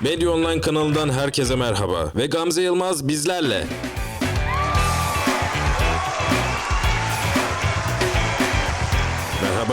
Medya Online kanalından herkese merhaba ve Gamze Yılmaz bizlerle.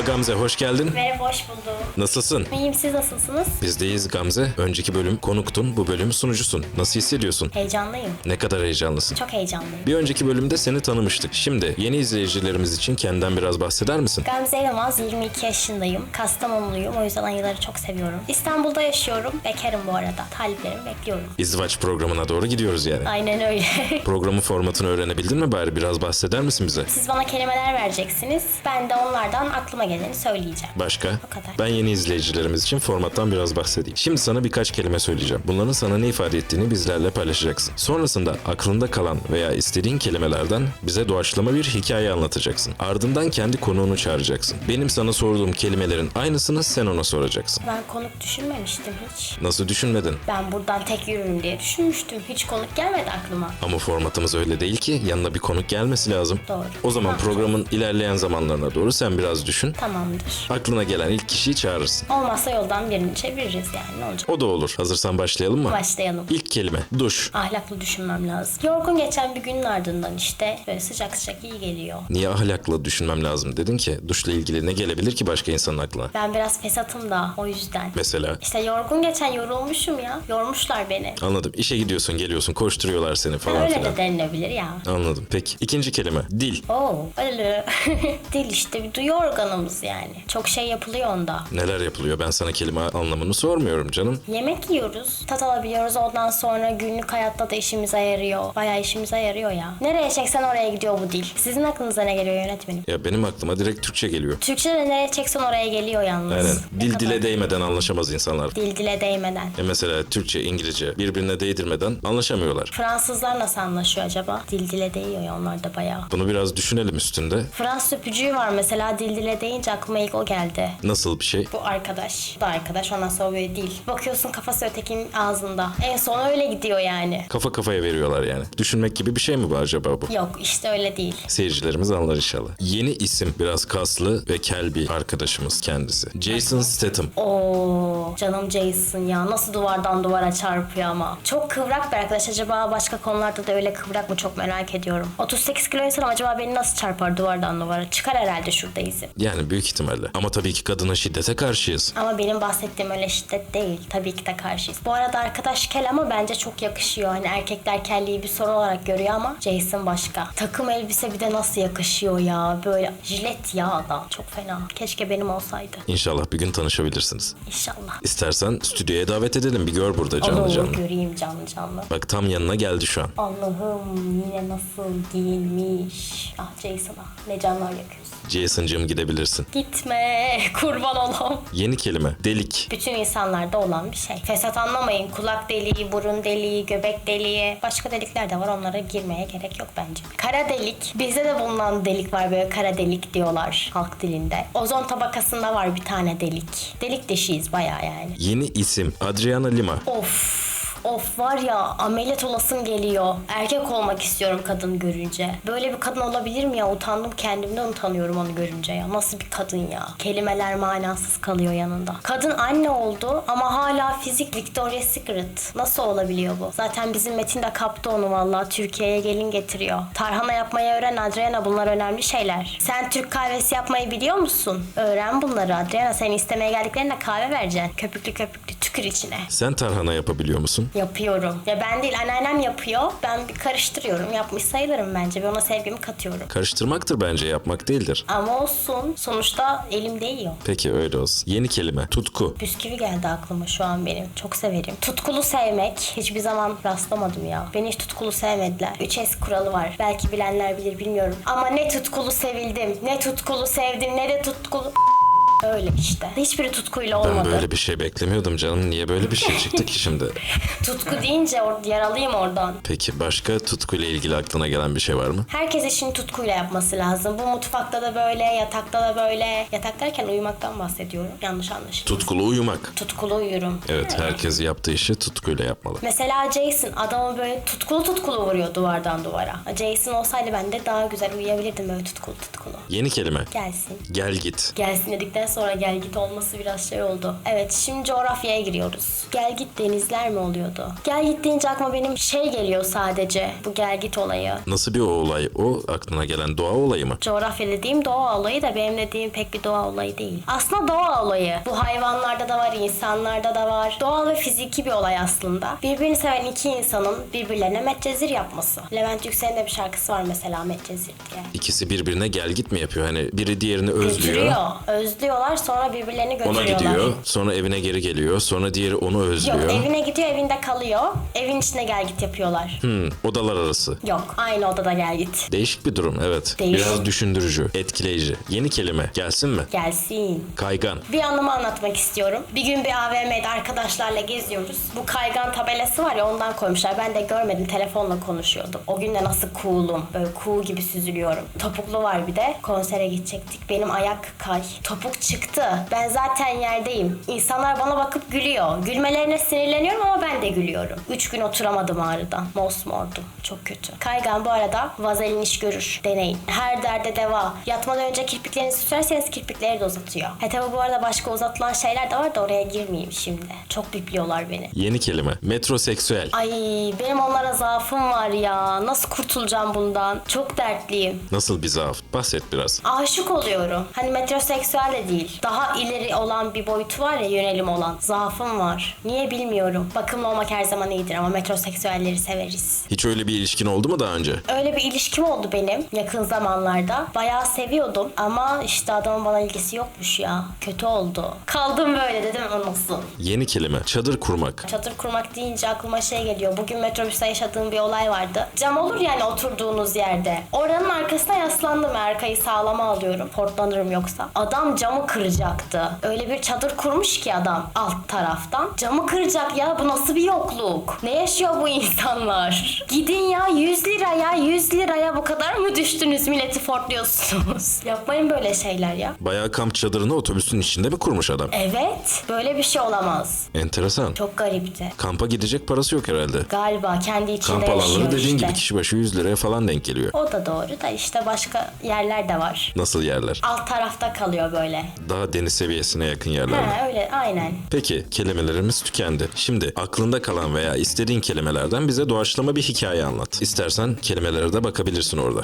Merhaba Gamze, hoş geldin. Merhaba, hoş buldum. Nasılsın? İyiyim, siz nasılsınız? Bizdeyiz Gamze. Önceki bölüm konuktun, bu bölüm sunucusun. Nasıl hissediyorsun? Heyecanlıyım. Ne kadar heyecanlısın? Çok heyecanlıyım. Bir önceki bölümde seni tanımıştık. Şimdi yeni izleyicilerimiz için kendinden biraz bahseder misin? Gamze Yılmaz, 22 yaşındayım. Kastamonuluyum, o yüzden ayıları çok seviyorum. İstanbul'da yaşıyorum. Bekarım bu arada. Taliplerimi bekliyorum. İzdivaç programına doğru gidiyoruz yani. Aynen öyle. Programın formatını öğrenebildin mi bari? Biraz bahseder misin bize? Siz bana kelimeler vereceksiniz. Ben de onlardan aklıma geleni söyleyeceğim. Başka? O kadar. Ben yeni izleyicilerimiz için formattan biraz bahsedeyim. Şimdi sana birkaç kelime söyleyeceğim. Bunların sana ne ifade ettiğini bizlerle paylaşacaksın. Sonrasında aklında kalan veya istediğin kelimelerden bize doğaçlama bir hikaye anlatacaksın. Ardından kendi konuğunu çağıracaksın. Benim sana sorduğum kelimelerin aynısını sen ona soracaksın. Ben konuk düşünmemiştim hiç. Nasıl düşünmedin? Ben buradan tek yürürüm diye düşünmüştüm. Hiç konuk gelmedi aklıma. Ama formatımız öyle değil ki. Yanına bir konuk gelmesi lazım. Doğru. O zaman Tamam. programın ilerleyen zamanlarına doğru sen biraz düşün. Tamamdır. Aklına gelen ilk kişiyi çağırırsın. Olmazsa yoldan birini çeviririz yani. Ne olacak? O da olur. Hazırsan başlayalım mı? Başlayalım. İlk kelime duş. Ahlaklı düşünmem lazım. Yorgun geçen bir günün ardından işte böyle sıcak sıcak iyi geliyor. Niye ahlakla düşünmem lazım dedin ki? Duşla ilgili ne gelebilir ki başka insanın aklına? Ben biraz fesatım da o yüzden. Mesela İşte yorgun geçen yorulmuşum ya. Yormuşlar beni. anladım. İşe gidiyorsun, geliyorsun, koşturuyorlar seni falan Öyle filan. de denilebilir ya. Anladım. Peki. ikinci kelime. Dil. Oo, öyle. Dil işte bir duyu organımız yani. Çok şey yapılıyor onda. Neler yapılıyor? Ben sana kelime anlamını sormuyorum canım. Yemek yiyoruz, tat alabiliyoruz. Ondan sonra günlük hayatta da işimize yarıyor. Bayağı işimize yarıyor ya. Nereye çeksen oraya gidiyor bu dil. Sizin aklınıza ne geliyor yönetmenim? Ya benim aklıma direkt Türkçe geliyor. Türkçe'de nereye çeksen oraya geliyor yalnız. Aynen. Ne Dil kadar- dile değmeden anlaşamaz insanlar. Dil dile değmeden. E mesela Türkçe, İngilizce birbirine değdirmeden anlaşamıyorlar. Fransızlar nasıl anlaşıyor acaba? Dil dile değiyor ya onlar da bayağı. Bunu biraz düşünelim üstünde. Fransız öpücüğü var mesela dil dile deyince aklıma ilk o geldi. Nasıl bir şey? Bu arkadaş. Bu da arkadaş ondan sonra böyle dil. Bakıyorsun kafası ötekinin ağzında. En son öyle gidiyor yani. Kafa kafaya veriyorlar yani. Düşünmek gibi bir şey mi bu acaba bu? Yok işte öyle değil. Seyircilerimiz anlar inşallah. Yeni isim biraz kaslı ve kel bir arkadaşımız kendisi. Jason Statham. Oo canım Jason ya nasıl duvardan duvara çarpıyor ama. Çok kıvrak bir arkadaş. Acaba başka konularda da öyle kıvrak mı çok merak ediyorum. 38 kilo insan acaba beni nasıl çarpar duvardan duvara? Çıkar herhalde şurada izi. Yani büyük ihtimalle. Ama tabii ki kadına şiddete karşıyız. Ama benim bahsettiğim öyle şiddet değil. Tabii ki de karşıyız. Bu arada arkadaş kel ama bence çok yakışıyor. Hani erkekler kelliği bir sorun olarak görüyor ama Jason başka. Takım elbise bir de nasıl yakışıyor ya. Böyle jilet ya adam. Çok fena. Keşke benim olsaydı. İnşallah bir gün tanışabilirsiniz. İnşallah. İstersen stüdyoya davet edelim. Bir gör burada canlı Olur, canlı. göreyim canlı canlı. Bak tam yanına geldi şu an. Allah'ım yine nasıl giyinmiş. Ah Jason ah ne canlar yakıyorsun. Jason'cığım gidebilirsin. Gitme kurban olam. Yeni kelime. Delik. Bütün insanlarda olan bir şey. Fesat anlamayın. Kulak deliği, burun deliği, göbek deliği. Başka delikler de var. Onlara girmeye gerek yok bence. Kara delik. Bizde de bulunan delik var. Böyle kara delik diyorlar halk dilinde. Ozon tabakasında var bir tane delik. Delik deşiyiz bayağı yani. Yeni isim. Adriana Lima. Of. Of var ya ameliyat olasım geliyor. Erkek olmak istiyorum kadın görünce. Böyle bir kadın olabilir mi ya? Utandım kendimden utanıyorum onu görünce ya. Nasıl bir kadın ya? Kelimeler manasız kalıyor yanında. Kadın anne oldu ama hala fizik Victoria's Secret. Nasıl olabiliyor bu? Zaten bizim Metin de kaptı onu vallahi Türkiye'ye gelin getiriyor. Tarhana yapmayı öğren Adriana bunlar önemli şeyler. Sen Türk kahvesi yapmayı biliyor musun? Öğren bunları Adriana. Seni istemeye geldiklerinde kahve vereceksin. Köpüklü köpüklü tükür içine. Sen tarhana yapabiliyor musun? Yapıyorum. Ya ben değil anneannem yapıyor. Ben bir karıştırıyorum. Yapmış sayılırım bence. Ve ona sevgimi katıyorum. Karıştırmaktır bence yapmak değildir. Ama olsun. Sonuçta elim değiyor. Peki öyle olsun. Yeni kelime. Tutku. Bisküvi geldi aklıma şu an benim. Çok severim. Tutkulu sevmek. Hiçbir zaman rastlamadım ya. Beni hiç tutkulu sevmediler. 3S kuralı var. Belki bilenler bilir bilmiyorum. Ama ne tutkulu sevildim. Ne tutkulu sevdim. Ne de tutkulu... Öyle işte. Hiçbiri tutkuyla Ben olmadı. böyle bir şey beklemiyordum canım. Niye böyle bir şey çıktı ki şimdi? Tutku deyince or- yaralıyım oradan. Peki başka tutkuyla ilgili aklına gelen bir şey var mı? Herkes işini tutkuyla yapması lazım. Bu mutfakta da böyle, yatakta da böyle. Yatak derken uyumaktan bahsediyorum. Yanlış anlaşılmasın. Tutkulu uyumak. Tutkulu uyurum. Evet herkes yaptığı işi tutkuyla yapmalı. Mesela Jason adamı böyle tutkulu tutkulu vuruyor duvardan duvara. Jason olsaydı ben de daha güzel uyuyabilirdim böyle tutkulu tutkulu. Yeni kelime. Gelsin. Gel git. Gelsin dedikten sonra gel git olması biraz şey oldu. Evet şimdi coğrafyaya giriyoruz. Gel git denizler mi oluyordu? Gel git deyince aklıma benim şey geliyor sadece. Bu gel git olayı. Nasıl bir o olay? O aklına gelen doğa olayı mı? Coğrafya dediğim doğa olayı da benim dediğim pek bir doğa olayı değil. Aslında doğa olayı. Bu hayvanlarda da var, insanlarda da var. Doğal ve fiziki bir olay aslında. Birbirini seven iki insanın birbirlerine metcezir yapması. Levent Yüksel'in de bir şarkısı var mesela metcezir diye. İkisi birbirine gel git mi yapıyor? Hani biri diğerini özlüyor. Götürüyor. Özlüyorlar sonra birbirlerini Ona götürüyorlar. gidiyor. Sonra evine geri geliyor. Sonra diğeri onu Yok özlüyor. evine gidiyor evinde kalıyor. Evin içinde gel git yapıyorlar. Hmm, odalar arası. Yok aynı odada gel git. Değişik bir durum evet. Değişik. Biraz düşündürücü, etkileyici. Yeni kelime gelsin mi? Gelsin. Kaygan. Bir anımı anlatmak istiyorum. Bir gün bir AVM'de arkadaşlarla geziyoruz. Bu kaygan tabelası var ya ondan koymuşlar. Ben de görmedim telefonla konuşuyordum. O gün de nasıl cool'um. Böyle cool gibi süzülüyorum. Topuklu var bir de. Konsere gidecektik. Benim ayak kay. Topuk çıktı. Ben zaten yerdeyim. İnsanlar bana bakıp gülüyor. Gülmelerine sinirleniyorum ama ben de gülüyorum. Üç gün oturamadım ağrıdan. Mosmordum. Çok kötü. Kaygan bu arada vazelin iş görür. Deneyin. Her derde deva. Yatmadan önce kirpiklerinizi sürerseniz kirpikleri de uzatıyor. He tabi bu arada başka uzatılan şeyler de var da oraya girmeyeyim şimdi. Çok bipliyorlar beni. Yeni kelime. Metroseksüel. Ay benim onlara zaafım var ya. Nasıl kurtulacağım bundan? Çok dertliyim. Nasıl bir zaaf? Bahset biraz. Aşık oluyorum. Hani metroseksüel de değil. Daha ileri olan bir boyutu var ya yönelim olan. Zaafım var. Niye bilmiyorum. Bakımlı olmak her zaman iyidir ama metroseksüelleri severiz. Hiç öyle bir ilişkin oldu mu daha önce? Öyle bir ilişkim oldu benim yakın zamanlarda. Bayağı seviyordum ama işte adamın bana ilgisi yokmuş ya. Kötü oldu. Kaldım böyle dedim o nasıl? Yeni kelime. Çadır kurmak. Çadır kurmak deyince aklıma şey geliyor. Bugün metrobüste yaşadığım bir olay vardı. Cam olur yani oturduğunuz yerde. Oranın arkasına yaslandım. Arkayı sağlama alıyorum. Portlanırım yoksa. Adam camı kıracaktı. Öyle bir çadır kurmuş ki adam alt taraftan. Camı kıracak ya. Bu nasıl bir yokluk? Ne yaşıyor bu insanlar? Gidin ya 100 liraya 100 liraya bu kadar mı düştünüz milleti fortluyorsunuz? Yapmayın böyle şeyler ya. Bayağı kamp çadırını otobüsün içinde mi kurmuş adam? Evet. Böyle bir şey olamaz. Enteresan. Çok garipti. Kampa gidecek parası yok herhalde. Galiba kendi içinde Kamp alanları yaşıyor dediğin işte. gibi kişi başı 100 liraya falan denk geliyor. O da doğru da işte başka yerler de var. Nasıl yerler? Alt tarafta kalıyor böyle. Daha deniz seviyesine yakın yerler. mi? Ha öyle aynen. Peki kelimelerimiz tükendi. Şimdi aklında kalan veya istediğin kelimelerden bize doğaçlama bir hikaye anlat. İstersen kelimelere de bakabilirsin orada.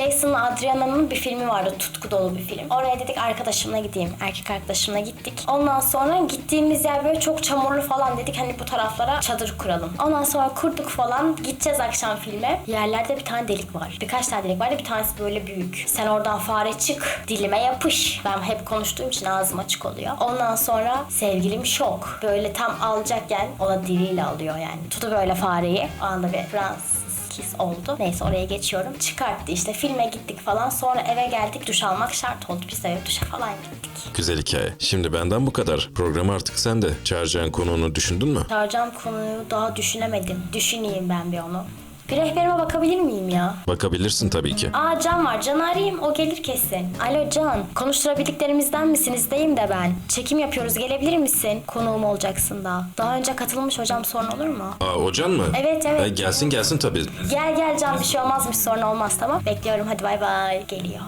Jason Adriana'nın bir filmi vardı. Tutku dolu bir film. Oraya dedik arkadaşımla gideyim. Erkek arkadaşımla gittik. Ondan sonra gittiğimiz yer böyle çok çamurlu falan dedik. Hani bu taraflara çadır kuralım. Ondan sonra kurduk falan. Gideceğiz akşam filme. Yerlerde bir tane delik var. Birkaç tane delik var da bir tanesi böyle büyük. Sen oradan fare çık. Dilime yapış. Ben hep konuştuğum için ağzım açık oluyor. Ondan sonra sevgilim şok. Böyle tam alacakken o da diliyle alıyor yani. Tutu böyle fareyi. O anda bir Fransız kiss oldu. Neyse oraya geçiyorum. Çıkarttı işte filme gittik falan. Sonra eve geldik duş almak şart oldu. Biz de duşa falan gittik. Güzel hikaye. Şimdi benden bu kadar. Program artık sende. Çağıracağın konuğunu düşündün mü? Çağıracağım konuyu daha düşünemedim. Düşüneyim ben bir onu. Bir rehberime bakabilir miyim ya? Bakabilirsin tabii ki. Aa Can var. Can arayayım. O gelir kesin. Alo Can. Konuşturabildiklerimizden misiniz? Deyim de ben. Çekim yapıyoruz. Gelebilir misin? Konuğum olacaksın daha. Daha önce katılmış hocam sorun olur mu? Aa Ocan mı? Evet, evet. Ha, gelsin gelsin tabii. Gel gel Can bir şey olmazmış sorun olmaz tamam. Bekliyorum hadi bay bay. Geliyor.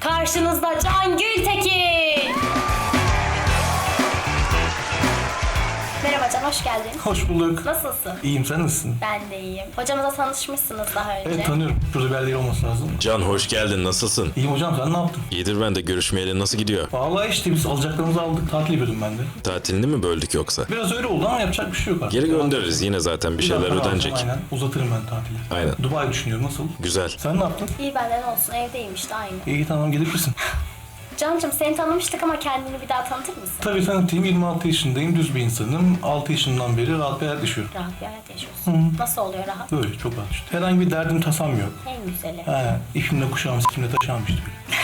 Karşınızda Can Gültekin. Can hoş geldin. Hoş bulduk. Nasılsın? İyiyim sen nasılsın? Ben de iyiyim. Hocamızla tanışmışsınız daha önce. Evet tanıyorum. Şurada bir yerleri olması lazım. Can hoş geldin. Nasılsın? İyiyim hocam sen ne yaptın? İyidir ben de görüşmeyeli nasıl gidiyor? Vallahi işte biz alacaklarımızı aldık. Tatil yapıyordum ben de. Tatilini mi böldük yoksa? Biraz öyle oldu ama yapacak bir şey yok artık. Geri göndeririz yine zaten bir şeyler ödenecek. alacağım, Aynen. Uzatırım ben tatili. Aynen. Dubai düşünüyorum nasıl? Güzel. Sen ne yaptın? İyi benden olsun evdeyim işte aynı. İyi tamam gelebilirsin. Cancım seni tanımıştık ama kendini bir daha tanıtır mısın? Tabii tanıtayım 26 yaşındayım. Düz bir insanım. 6 yaşından beri rahat bir hayat yaşıyorum. Rahat bir hayat yaşıyorsun. Nasıl oluyor rahat? Böyle çok rahat işte. Herhangi bir derdim tasam yok. En güzeli. He, işimle kuşağım, sikimle taşağım işte böyle.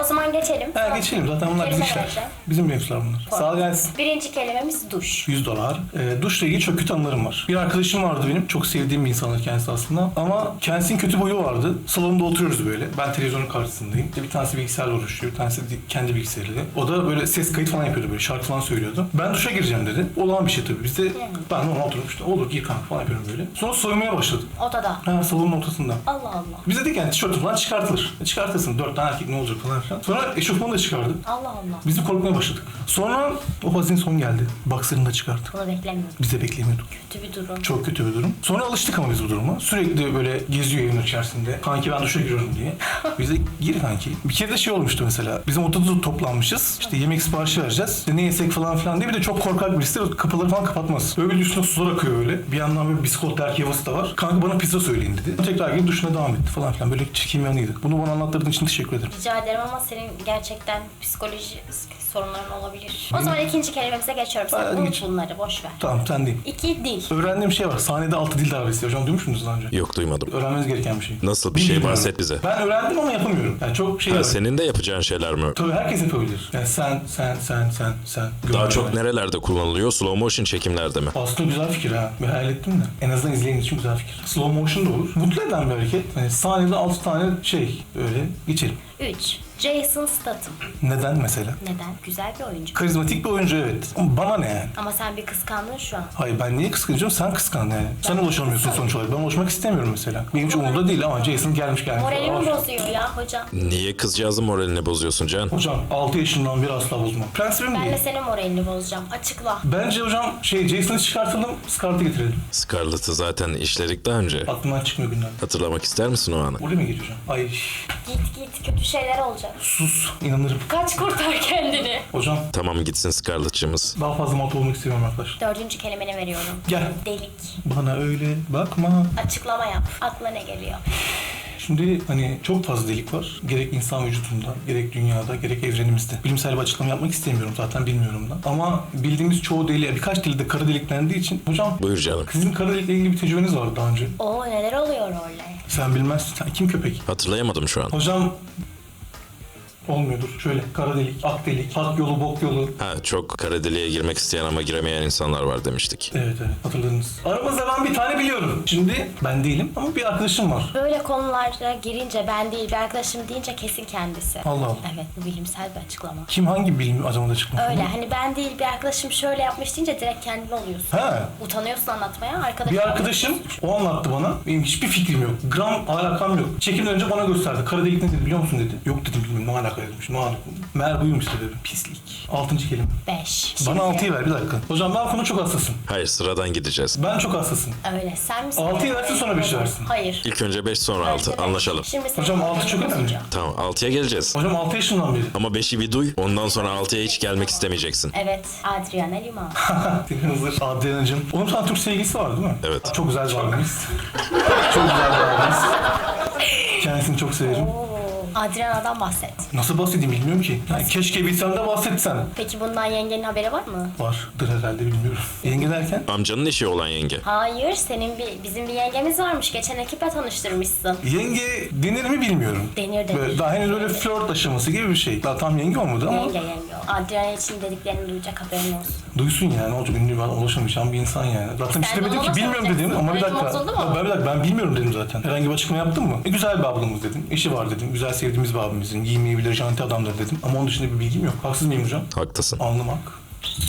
O zaman geçelim. Ha, geçelim zaten bunlar bizim işler. Bizim mevzular bunlar. Sağ ol gelsin. Birinci kelimemiz duş. 100 dolar. E, duşla ilgili çok kötü anılarım var. Bir arkadaşım vardı benim. Çok sevdiğim bir insandır kendisi aslında. Ama kendisinin kötü boyu vardı. Salonda oturuyoruz böyle. Ben televizyonun karşısındayım. Bir tanesi bilgisayarla uğraşıyor. Bir tanesi kendi bilgisayarıyla. O da böyle ses kayıt falan yapıyordu böyle. Şarkı falan söylüyordu. Ben duşa gireceğim dedi. Olağan bir şey tabii. Biz de ben normal oturup işte olur gir kanka falan yapıyorum böyle. Sonra soyunmaya başladı. Odada. Ha salonun ortasında. Allah Allah. Biz dedik yani tişörtü falan çıkartılır. E, Çıkartırsın. Dört tane erkek ne olacak falan filan. Sonra eşofmanı da çıkardı. Allah Allah. Biz de korkmaya başladık. Sonra o hazin son geldi. Boxer'ını da çıkardı. Bunu beklemiyordum. Biz de beklemiyorduk. Kötü bir durum. Çok kötü bir durum. Sonra alıştık ama biz bu duruma. Sürekli böyle geziyor evin içerisinde. Kanki ben duşa giriyorum diye. Biz de gir kanki. Bir kere de şey olmuştu mesela. Bizim odada toplanmışız. İşte yemek siparişi vereceğiz. İşte ne yesek falan filan diye. Bir de çok korkak birisi kapıları falan kapatmaz. Böyle bir üstüne sular akıyor öyle. Bir yandan böyle biskot erkeği havası da var. Kanka bana pizza söyleyin dedi. Tekrar girip duşuna devam etti falan filan. Böyle çirkin bir. Bunu bana anlattırdığın için teşekkür ederim. Rica ederim ama senin gerçekten psikoloji sorunların olabilir. O zaman ikinci kelimemize geçiyorum. Sen unut geç. bunları boş ver. Tamam sen değil. İki dil. Öğrendiğim şey var. Sahnede altı dil darbesi. Hocam duymuş muydunuz daha önce? Yok duymadım. Öğrenmeniz gereken bir şey. Nasıl bir şey Bilmiyorum. bahset bize. Ben öğrendim ama yapamıyorum. Yani çok şey Ha, var. senin de yapacağın şeyler mi? Tabii herkes yapabilir. Yani sen, sen, sen, sen, sen. Daha çok nerelerde kullanılıyor? Slow motion çekimlerde mi? Aslında güzel fikir ha. Ben hayal ettim de. En azından izleyen için güzel fikir. Slow motion da olur. Mutlu eden bir hareket. Hani sahnede 6 tane şey öyle geçelim. Üç. Jason Statham. Neden mesela? Neden? Güzel bir oyuncu. Karizmatik bir oyuncu evet. Ama bana ne yani? Ama sen bir kıskandın şu an. Hayır ben niye kıskanacağım? Sen kıskan yani. Sen ulaşamıyorsun sonuç olarak. Ben ulaşmak istemiyorum mesela. Benim hiç umurumda değil ama Jason gelmiş gelmiş. Moralimi Aa, bozuyor ya hocam. Niye kızcağızın moralini bozuyorsun Can? Hocam 6 yaşından beri asla bozmam. Prensibim Ben değil. de senin moralini bozacağım. Açıkla. Bence hocam şey Jason'ı çıkartalım, Scarlett'ı getirelim. Scarlett'ı zaten işledik daha önce. Aklımdan çıkmıyor günler. Hatırlamak ister misin o anı? Oraya mı geliyor hocam? Ay Git git kötü şeyler olacak. Sus inanırım. Kaç kurtar kendini. Hocam Tamam gitsin Scarlett'cığımız. daha fazla mat olmak istemiyorum arkadaşlar. Dördüncü kelimeni veriyorum. Gel. Delik. Bana öyle bakma. Açıklama yap. Aklına ne geliyor? Şimdi hani çok fazla delik var. Gerek insan vücudunda, gerek dünyada, gerek evrenimizde. Bilimsel bir açıklama yapmak istemiyorum zaten bilmiyorum da. Ama bildiğimiz çoğu deliğe birkaç delikte kara delik dendiği için hocam Buyur canım. sizin kara delikle ilgili bir tecrübeniz vardı daha önce. Oo neler oluyor öyle? Sen bilmezsin. Sen kim köpek? Hatırlayamadım şu an. Hocam olmuyordur. Şöyle kara delik, ak delik, hak yolu, bok yolu. Ha çok kara deliğe girmek isteyen ama giremeyen insanlar var demiştik. Evet evet hatırladınız. Aramızda ben bir tane biliyorum. Şimdi ben değilim ama bir arkadaşım var. Böyle konulara girince ben değil bir arkadaşım deyince kesin kendisi. Allah Allah. Evet bu bilimsel bir açıklama. Kim hangi bilim adamı da çıkmış? Öyle hani ben değil bir arkadaşım şöyle yapmış deyince direkt kendin oluyorsun. He. Utanıyorsun anlatmaya. Arkadaşım Bir arkadaşım o anlattı bana. Benim hiçbir fikrim yok. Gram alakam yok. Çekimden önce bana gösterdi. Kara delik ne dedi biliyor musun dedi. Yok dedim bilmiyorum ne alaka alaka? Meğer buymuş dedim. Pislik. Altıncı kelime. 5. Bana altıyı ver bir dakika. Hocam ben konu çok hassasım. Hayır sıradan gideceğiz. Ben çok hassasım. Öyle sen misin? Altıyı versin, sonra beşi versin. Hayır. İlk önce 5 sonra 6 Önce beş. anlaşalım. Şimdi Hocam altı çok önemli. Tamam 6'ya geleceğiz. Hocam 6 yaşından beri. Ama 5'i bir duy ondan sonra 6'ya hiç gelmek istemeyeceksin. Evet. Adriana Lima. Hazır. Adrenacığım. Onun sana Türk sevgilisi var değil mi? Evet. Çok güzel bir abimiz. çok güzel bir abimiz. Kendisini çok severim. Adriana'dan bahset. Nasıl bahsedeyim bilmiyorum ki. Yani keşke bilsem de bahsetsen. Peki bundan yengenin haberi var mı? Vardır herhalde bilmiyorum. Yenge derken? Amcanın eşi olan yenge. Hayır, senin bir bizim bir yengemiz varmış. Geçen ekiple tanıştırmışsın. Yenge denir mi bilmiyorum. Denir denir. Böyle daha henüz böyle flört aşaması gibi bir şey. Daha tam yenge olmadı ama Yenge yenge. Adriana için dediklerini duyacak haberin olsun. duysun yani. Ne olacak ünlü ben ulaşamayacağım bir insan yani. Zaten Sen de demedim ki bilmiyorum dedim soracaksın. ama bir Öyle dakika. Ben bir dakika ben bilmiyorum dedim zaten. Herhangi bir açıklama yaptın mı? E, güzel bir ablamız dedim. Eşi var dedim. Güzel sevdiğimiz bir abimizin. Giymeyebilir janti adamdır dedim. Ama onun dışında bir bilgim yok. Haksız mıyım hocam? Haklısın. Anlamak.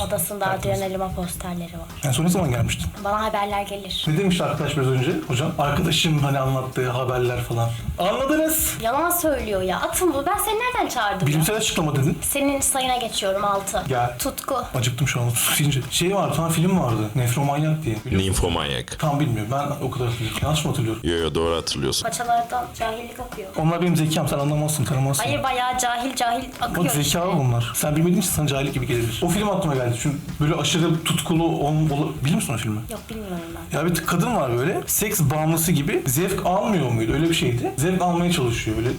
Odasında Adriana Lima posterleri var. En son ne zaman gelmiştin? Bana haberler gelir. Ne demişti arkadaş biraz önce hocam? Arkadaşım hani anlattığı haberler falan. Anladınız. Yalan söylüyor ya. Atın bu. Ben seni nereden çağırdım ya? Bilimsel açıklama dedin. Senin sayına geçiyorum altı. Gel. Tutku. Acıktım şu an susayınca. Şey vardı, tane film vardı. Nefromanyak diye. Biliyor musun? Ninfomanyak. Tam bilmiyorum. Ben o kadar hatırlıyorum. Yanlış mı hatırlıyorum? Yo yo doğru hatırlıyorsun. Paçalardan cahillik akıyor. Onlar benim zekam. Sen anlamazsın, tanımazsın. Hayır bayağı cahil cahil O akıyor zeka işte. bunlar. Sen bilmediğin için sana cahillik gibi gelir. O film aklıma geldi. Çünkü böyle aşırı tutkulu ol, ol- biliyor musun o filmi? Yok bilmiyorum ben. Ya bir kadın var böyle seks bağımlısı gibi zevk almıyor muydu? Öyle bir şeydi. Zevk almaya çalışıyor böyle.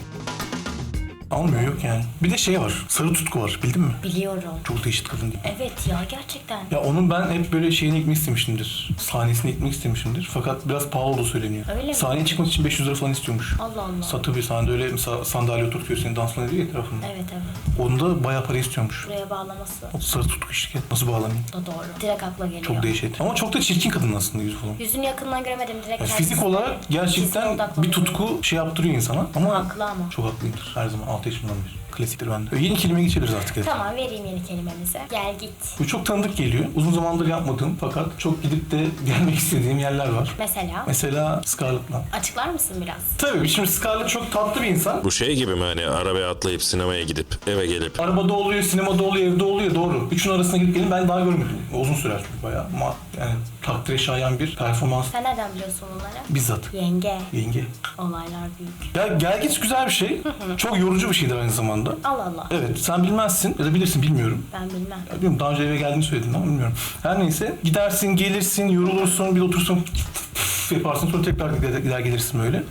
Almıyor yok yani. Bir de şey var. Sarı tutku var. Bildin mi? Biliyorum. Çok değişik kadın değil. Evet ya gerçekten. Ya onun ben hep böyle şeyini gitmek istemişimdir. Sahnesine gitmek istemişimdir. Fakat biraz pahalı olduğu söyleniyor. Öyle mi? Sahneye çıkmak için 500 lira falan istiyormuş. Allah Allah. Satı bir sahnede öyle mesela sandalye oturtuyor seni dansına ediyor ya etrafında. Evet evet. Onda bayağı para istiyormuş. Buraya bağlaması O sarı tutku işte. Nasıl bağlamayayım? da doğru. Direkt akla geliyor. Çok değişik. Ama çok da çirkin kadın aslında yüzü falan. Yüzünü yakından göremedim direkt. Kendisi- fizik olarak gerçekten bir tutku şey yaptırıyor insana. Ama Haklı ama. çok haklıyımdır. Her zaman 6 yaşımdan beri. Klasiktir bende. Yeni kelime geçebiliriz artık. evet. Tamam vereyim yeni kelimemizi. Gel git. Bu çok tanıdık geliyor. Uzun zamandır yapmadığım fakat çok gidip de gelmek istediğim yerler var. Mesela Mesela Scarlett'la. açıklar mısın biraz? Tabii şimdi Scarlett çok tatlı bir insan. Bu şey gibi mi hani arabaya atlayıp sinemaya gidip eve gelip Arabada oluyor, sinemada oluyor, evde oluyor doğru. Üçün arasına gidip gelin ben daha görmedim. Uzun sürer çünkü bayağı ama yani takdire şayan bir performans Sen nereden biliyorsun bunları? bizzat. Yenge. Yenge. Olaylar büyük. Ya gel git güzel bir şey. Çok yorucu bir şeydir aynı zamanda. Allah Allah. Evet sen bilmezsin ya da bilirsin bilmiyorum. Ben bilmem. Ya bilmiyorum daha önce eve geldiğini söyledin ama bilmiyorum. Her neyse gidersin gelirsin yorulursun bir otursun yaparsın sonra tekrar gider, gider gelirsin böyle.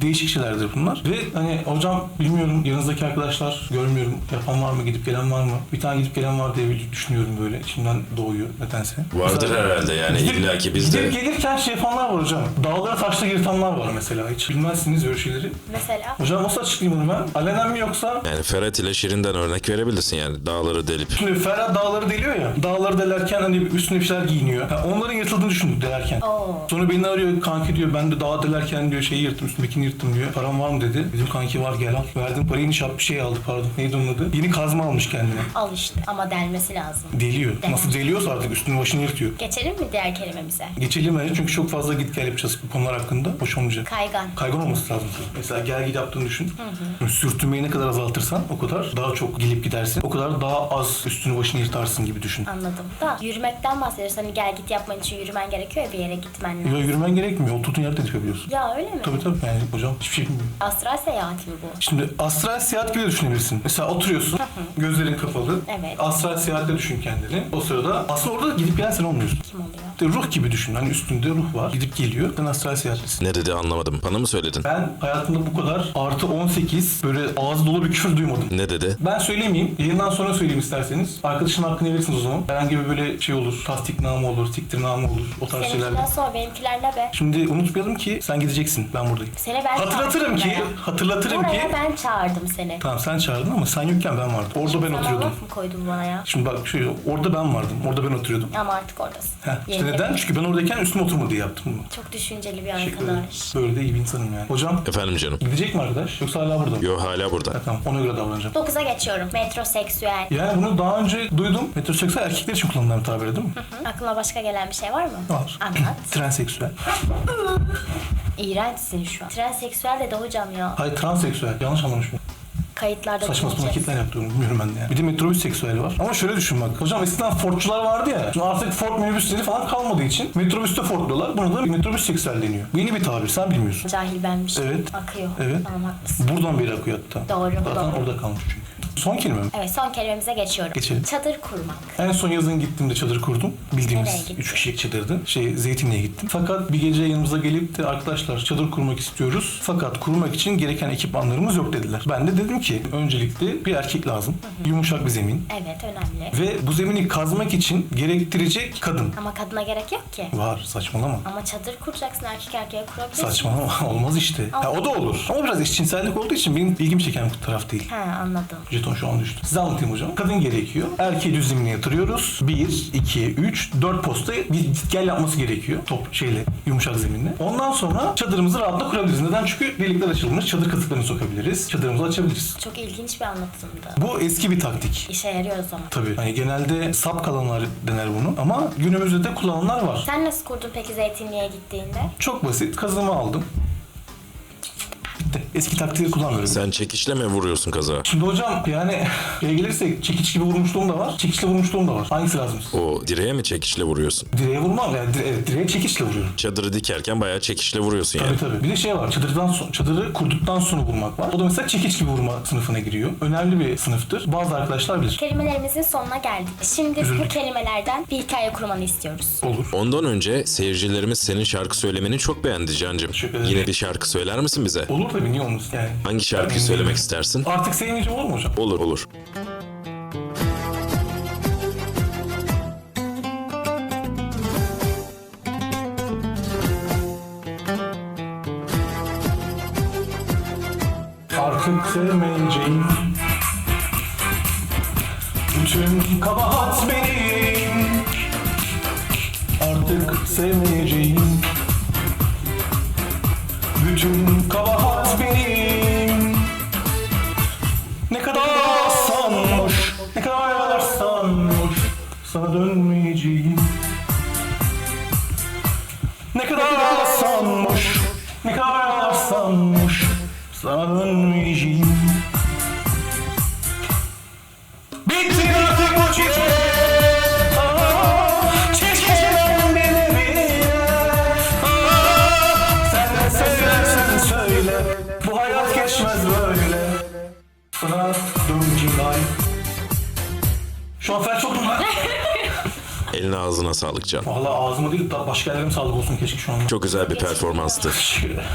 Değişik şeylerdir bunlar. Ve hani hocam bilmiyorum yanınızdaki arkadaşlar görmüyorum yapan var mı gidip gelen var mı? Bir tane gidip gelen var diye bir düşünüyorum böyle. İçimden doğuyor nedense. vardır Mesela- herhalde yani Gidip- illaki bizde Gidip gelirken şey yapanlar var hocam. Dağlara taşla yırtanlar var mesela. Hiç bilmezsiniz böyle şeyleri. Mesela Hocam nasıl açıklayayım onu ben? Alenen mi yoksa? yani Ferhat ile Şirin'den örnek verebilirsin yani dağları delip. Şimdi Ferhat dağları deliyor ya. Dağları delerken hani üstüne bir şeyler giyiniyor. Ha, onların yırtıldığını düşündük delerken. Oo. Sonra beni arıyor kanki diyor ben de dağa delerken diyor şeyi yırttım üstümdekini yırttım diyor. Param var mı dedi. Bizim kanki var gel al. Verdim parayı nişap bir şey aldı pardon. Neydi onun adı? Yeni kazma almış kendine. al işte ama delmesi lazım. Deliyor. Nasıl deliyorsa artık üstünü başını yırtıyor. Geçelim mi diğer kelimemize? Geçelim bence çünkü çok fazla git gel yapacağız bu konular hakkında. Hoş olmayacak. Kaygan. Kaygan olması lazım. Mesela gel git yaptığını düşün. Sürtünmeyi ne kadar azaltırsan o kadar daha çok gelip gidersin. O kadar daha az üstünü başını yırtarsın gibi düşün. Anladım. Da yürümekten bahsediyoruz. Hani gel git yapman için yürümen gerekiyor ya bir yere gitmen lazım. Ya yürümen gerekmiyor. Oturduğun yerde de yapabiliyorsun. Ya öyle mi? Tabii tabii yani hocam hiçbir şey bilmiyorum. Astral seyahati mi bu? Şimdi astral seyahat gibi düşünebilirsin. Mesela oturuyorsun, gözlerin kapalı. Evet. Astral seyahatte düşün kendini. O sırada aslında orada gidip gelen sen olmuyorsun. Kim oluyor? İşte ruh gibi düşün. Hani üstünde ruh var. Gidip geliyor. Sen astral seyahatlisin. Ne dedi anlamadım. Bana mı söyledin? Ben hayatımda bu kadar artı 18 böyle ağzı dolu bir küfür duymadım. Ne dedi? Ben söylemeyeyim. Yayından sonra söyleyeyim isterseniz. Arkadaşın hakkını verirsiniz o zaman. Herhangi bir böyle şey olur. Tasdik namı olur, siktir namı olur. O tarz şeyler. Seninkinden sonra benimkiler ne be? Şimdi unutmayalım ki sen gideceksin. Ben buradayım. Seni ben Hatırlatırım ki, buraya. hatırlatırım ki. Buraya ben çağırdım seni. Tamam sen çağırdın ama sen yokken ben vardım. Orada ben Sana oturuyordum. laf mı koydun bana ya? Şimdi bak şöyle orada ben vardım. Orada ben oturuyordum. Ama artık oradasın. Heh, işte. Neden? Çünkü ben oradayken üstüme oturma diye yaptım bunu. Çok düşünceli bir Teşekkür ederim. arkadaş. Böyle de iyi bir insanım yani. Hocam Efendim canım. gidecek mi arkadaş? Yoksa hala burada mı? Yo hala burada. Ha, tamam ona göre davranacağım. 9'a geçiyorum. Metroseksüel. Yani bunu daha önce duydum. Metroseksüel erkekler için kullanılan bir tabir değil mi? Aklına başka gelen bir şey var mı? Var. Anlat. Transseksüel. İğrençsin şu an. Transseksüel dedi hocam ya. Hayır transseksüel. Yanlış anlamışım. Kayıtlarda Saçma sapan bulunacağız. hareketler yaptığını bilmiyorum ben de yani. Bir de metrobüs seksüeli var. Ama şöyle düşün bak. Hocam eskiden Fordçular vardı ya. Şimdi artık Ford minibüsleri falan kalmadığı için metrobüste Fordlular. Buna da metrobüs seksüel deniyor. Bu yeni bir tabir. Sen bilmiyorsun. Cahil benmiş. Evet. Akıyor. Evet. Tamam haklısın. Buradan beri akıyor hatta. Doğru, Zaten doğru. orada kalmış çünkü. Son kelime mi? Evet son kelimemize geçiyorum. Geçelim. Çadır kurmak. En son yazın gittiğimde çadır kurdum. Nereye Bildiğimiz gittin? 3 kişilik çadırdı. Şey Zeytinli'ye gittim. Fakat bir gece yanımıza gelip de arkadaşlar çadır kurmak istiyoruz. Fakat kurmak için gereken ekipmanlarımız yok dediler. Ben de dedim ki öncelikle bir erkek lazım. Yumuşak bir zemin. Evet önemli. Ve bu zemini kazmak için gerektirecek kadın. Ama kadına gerek yok ki. Var saçmalama. Ama çadır kuracaksın erkek erkeğe kurabilirsin. Saçmalama olmaz işte. Ha, o da olur. Ama biraz eşcinsellik olduğu için benim ilgimi çeken bu taraf değil. Ha anladım. Jeton şu an düştü. Size anlatayım hocam. Kadın gerekiyor. Erkeği düz zemine yatırıyoruz. 1, 2, 3, 4 posta bir gel yapması gerekiyor. Top şeyle yumuşak zeminle. Ondan sonra çadırımızı rahatlıkla kurabiliriz. Neden? Çünkü delikler açılmış. Çadır kazıklarını sokabiliriz. Çadırımızı açabiliriz. Çok ilginç bir anlatımdı. Bu eski bir taktik. İşe yarıyor o zaman. Tabii. Hani genelde sap kalanlar dener bunu ama günümüzde de kullananlar var. Sen nasıl kurdun peki zeytinliğe gittiğinde? Çok basit. Kazımı aldım. Eski taktiği kullanmıyorum. Sen çekişle mi vuruyorsun kaza? Şimdi hocam yani şeye gelirsek çekiç gibi vurmuşluğum da var. Çekiçle vurmuşluğum da var. Hangisi lazım? O direğe mi çekişle vuruyorsun? Direğe vurmam yani dire- evet, direğe çekiçle vuruyorum. Çadırı dikerken bayağı çekişle vuruyorsun yani. Tabii tabii. Bir de şey var. Çadırdan son, çadırı kurduktan sonra vurmak var. O da mesela çekiç gibi vurma sınıfına giriyor. Önemli bir sınıftır. Bazı arkadaşlar bilir. Kelimelerimizin sonuna geldik. Şimdi bu kelimelerden bir hikaye kurmanı istiyoruz. Olur. Ondan önce seyircilerimiz senin şarkı söylemeni çok beğendi. Teşekkür ederim. Yine bir şarkı söyler misin bize? Olur tabii niye olmasın yani. Hangi şarkıyı söylemek istersin? Artık sevmeyeceğim olur mu hocam? Olur olur. Artık sevmeyeceğim Bütün kabahat benim Artık sevmeyeceğim Bütün kabahat Sana sağlık Can. Valla ağzıma değil da başka yerlerim sağlık olsun keşke şu an. Çok güzel bir performanstı.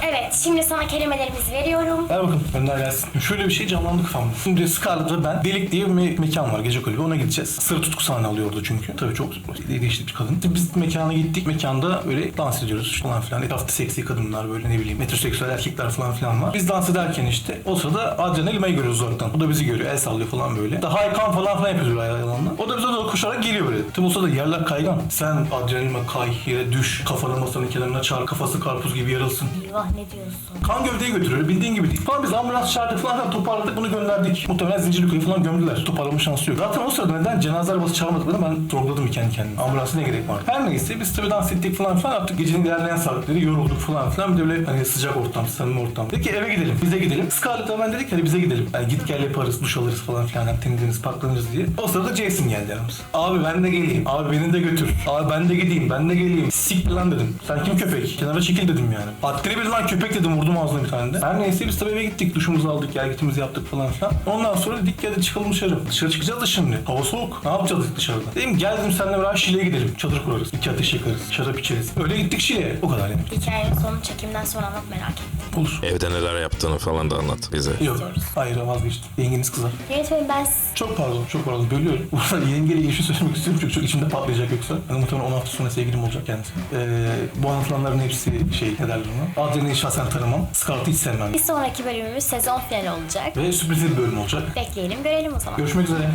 Evet şimdi sana kelimelerimizi veriyorum. Ver bakın önden gelsin. Şöyle bir şey canlandı kafamda. Şimdi Scarlett ve ben Delik diye bir me- mekan var gece kulübü ona gideceğiz. Sır tutku sahne alıyordu çünkü. Tabii çok değişik bir kadın. İşte Biz mekana gittik. Mekanda böyle dans ediyoruz falan filan. Etrafta seksi kadınlar böyle ne bileyim metroseksüel erkekler falan filan var. Biz dans ederken işte o sırada Adriana Lima'yı görüyoruz uzaktan. O da bizi görüyor. El sallıyor falan böyle. Daha Haykan falan filan yapıyoruz böyle yalanla. O da bize doğru koşarak geliyor böyle. Tabii o sırada yerler kaygan. Sen Adriana Lima kay yere düş. Kafanı masanın kenarına çağır. Kafası karpuz gibi yarılsın. Eyvah ne diyorsun? Kan gövdeyi götürüyor bildiğin gibi değil. Falan biz ambulans çağırdık falan toparladık bunu gönderdik. Muhtemelen Zincirlikuyu'ya falan gömdüler. Toparlama şansı yok. Zaten o sırada neden cenaze arabası çağırmadıklarını ben sorguladım kendi kendime. Ambulansa ne gerek var? Her neyse biz tabii dans ettik falan filan artık gecenin ilerleyen saatleri yorulduk falan filan. Bir de böyle hani sıcak ortam, samimi ortam. Dedik ki eve gidelim, bize gidelim. Scarlett'la ben dedik ki hadi bize gidelim. Yani git gel yaparız, duş alırız falan filan. Yani temizleniriz, paklanırız diye. O sırada Jason geldi yanımıza. Abi ben de geleyim. Abi beni de götür. Abi ben de gideyim, ben de geleyim. Sik lan dedim. Sen kim köpek? Kenara çekil dedim yani. Haddini bir lan köpek dedim vurdum ağzına bir tane de. Her neyse biz tabii eve gittik. Duşumuzu aldık, yergitimizi yaptık falan filan. Ondan sonra dedik ya da çıkalım dışarı. Dışarı çıkacağız da şimdi. Hava soğuk. Ne yapacağız dışarıda? Dedim gel dedim seninle beraber Şile'ye gidelim. Çadır kurarız. İki ateş yakarız. Şarap içeriz. Öyle gittik Şile'ye. O kadar yani. Hikayenin sonunu çekimden sonra anlat merak ettim. Olur. Evde neler yaptığını falan da anlat bize. Yok. Hayır vazgeçtim. Yengeniz kızar. Yönetmenim ben Çok pardon, çok pardon. Bölüyorum. Burada yengeyle ilgili bir şey söylemek istiyorum çünkü çok içimde patlayacak yoksa. Yani muhtemelen 10 hafta sonra sevgilim olacak kendisi. Ee, bu anlatılanların hepsi şey, ne derler ona? Adriana'yı şahsen tanımam. Scarlett'ı hiç sevmem. bir sonraki bölümümüz sezon finali olacak. Ve sürpriz bir bölüm olacak. Bekleyelim görelim o zaman. Görüşmek üzere.